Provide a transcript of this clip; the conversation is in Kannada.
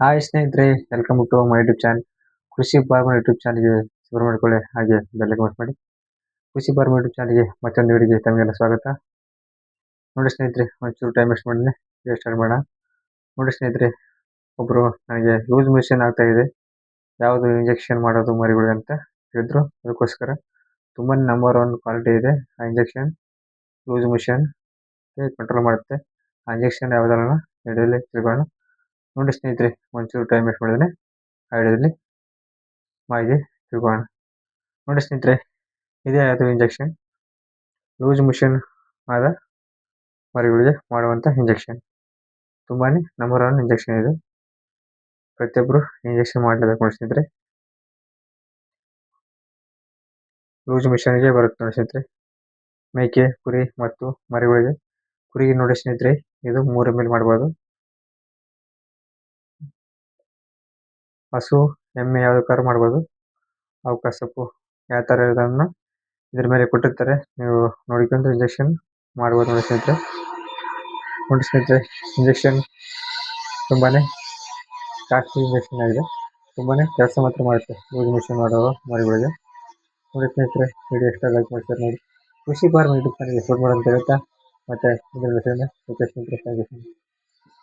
ಹಾಯ್ ಸ್ನೇಹಿತರೆ welcome to my YouTube channel Krishi farmer YouTube ಚಾನಲ್ಗೆ ಶುರು ಮಾಡಿಕೊಳ್ಳಿ. ಹಾಗೆ ಬೆಲ್ಲ ಕಮೆಂಟ್ ಮಾಡಿ. ಕೃಷಿ ಫಾರ್ಮರ್ ಯೂಟ್ಯೂಬ್ ಚಾನಲ್ಗೆ ಮತ್ತೊಂದು ವಿಡಿಯೋಗೆ ತಮಗೆಲ್ಲ ಸ್ವಾಗತ. ನೋಡಿ ಸ್ನೇಹಿತರೆ, ಒಂಚೂರು ಟೈಮ್ ವೇಸ್ಟ್ ಮಾಡಿದ್ರೆ ವಿಡಿಯೋ ಸ್ಟಾರ್ಟ್ ಮಾಡೋಣ. ನೋಡಿ ಸ್ನೇಹಿತರೆ ಒಬ್ಬರು ನನಗೆ ಯೂಸ್ ಮಿಷನ್ ಆಗ್ತಾ ಇದೆ. ಯಾವುದು ಇಂಜೆಕ್ಷನ್ ಮಾಡೋದು ಮರಿಗಳು ಅಂತ ಹೇಳಿದ್ರು. ಅದಕ್ಕೋಸ್ಕರ ತುಂಬಾ ನಂಬರ್ ಒನ್ ಕ್ವಾಲಿಟಿ ಇದೆ ಆ ಇಂಜೆಕ್ಷನ್ ಲೂಸ್ ಮಿಷನ್ ಕಂಟ್ರೋಲ್ ಮಾಡುತ್ತೆ? ಆ ಇಂಜೆಕ್ಷನ್ ಯಾವುದನ್ನ ವಿಡಿಯೋಲಿ ತಿಳ್ಕೊಳ್ಳೋಣ. ನೋಡಿ ಸ್ನೇಹಿತರೆ, ಒಂಚೂರು ಟೈಮ್ ವೇಸ್ಟ್ ಮಾಡಿದ್ರೆ ಆ ಮಾಹಿತಿ ತಿಳ್ಕೊಳ್ಳೋಣ. ನೋಡಿ ಸ್ನೇಹಿತರೆ, ಇದೇ ಅದು ಇಂಜೆಕ್ಷನ್ ಲೂಸ್ ಮಿಷನ್ ಆದ ಮರಿಗಳಿಗೆ ಮಾಡುವಂಥ ಇಂಜೆಕ್ಷನ್ ತುಂಬಾ ನಂಬರ್ ಇಂಜೆಕ್ಷನ್ ಇದೆ. ಪ್ರತಿಯೊಬ್ಬರು ಇಂಜೆಕ್ಷನ್ ಮಾಡಲೇಬೇಕು ನೋಡಿ ಸ್ನೇಹಿತರೆ. ಲೂಸ್ ಮಿಷನ್ಗೆ ಬರುತ್ತೆ ನೋಡಿ ಸ್ನೇಹಿತರೆ. ಮೇಕೆ, ಕುರಿ ಮತ್ತು ಮರಿಗಳಿಗೆ ಕುರಿಗೆ ನೋಡಿ ಸ್ನೇಹಿತರೆ, ಇದು ಮೂರು ಎಂ ಎಲ್ ಮಾಡ್ಬೋದು. ಹಸು, ಎಮ್ಮೆ ಯಾವ್ದಕ್ಕಾದ್ರೂ ಮಾಡ್ಬೋದು. ಅವು ಕಸಬು ಯಾವ ಥರ ಇರೋದನ್ನ ಇದ್ರ ಮೇಲೆ ಕೊಟ್ಟಿರ್ತಾರೆ. ನೀವು ನೋಡಿಕೊಂಡು ಇಂಜೆಕ್ಷನ್ ಮಾಡಬಹುದು ನೋಡಿ ಸ್ನೇಹಿತರೆ. ನೋಡಿ ಸ್ನೇಹಿತರೆ ಇಂಜೆಕ್ಷನ್ ತುಂಬಾನೇ ಜಾಸ್ತಿ ಇಂಜೆಕ್ಷನ್ ಆಗಿದೆ. ತುಂಬಾನೇ ಕೆಲಸ ಮಾತ್ರ ಮಾಡುತ್ತೆ ಯೂಸ್ ಮಿಷನ್ ಮಾಡೋ ಮರಿಗಳಿಗೆ. ನೋಡಿ ಸ್ನೇಹಿತರೆ ವಿಡಿಯೋ ಇಷ್ಟ ಲೈಕ್ ಮಾಡ್ತಾರೆ ನೋಡಿ ಖುಷಿ ಫಾರ್ಮ್ ಯೂಟ್ಯೂಬ್ ಚಾನಲ್ಗೆ ಸಪೋರ್ಟ್ ಮಾಡೋದು ಅಂತ ಹೇಳ್ತಾ ಮತ್ತೆ ಇದರ ವಿಷಯನ ಸ್ನೇಹಿತರೆ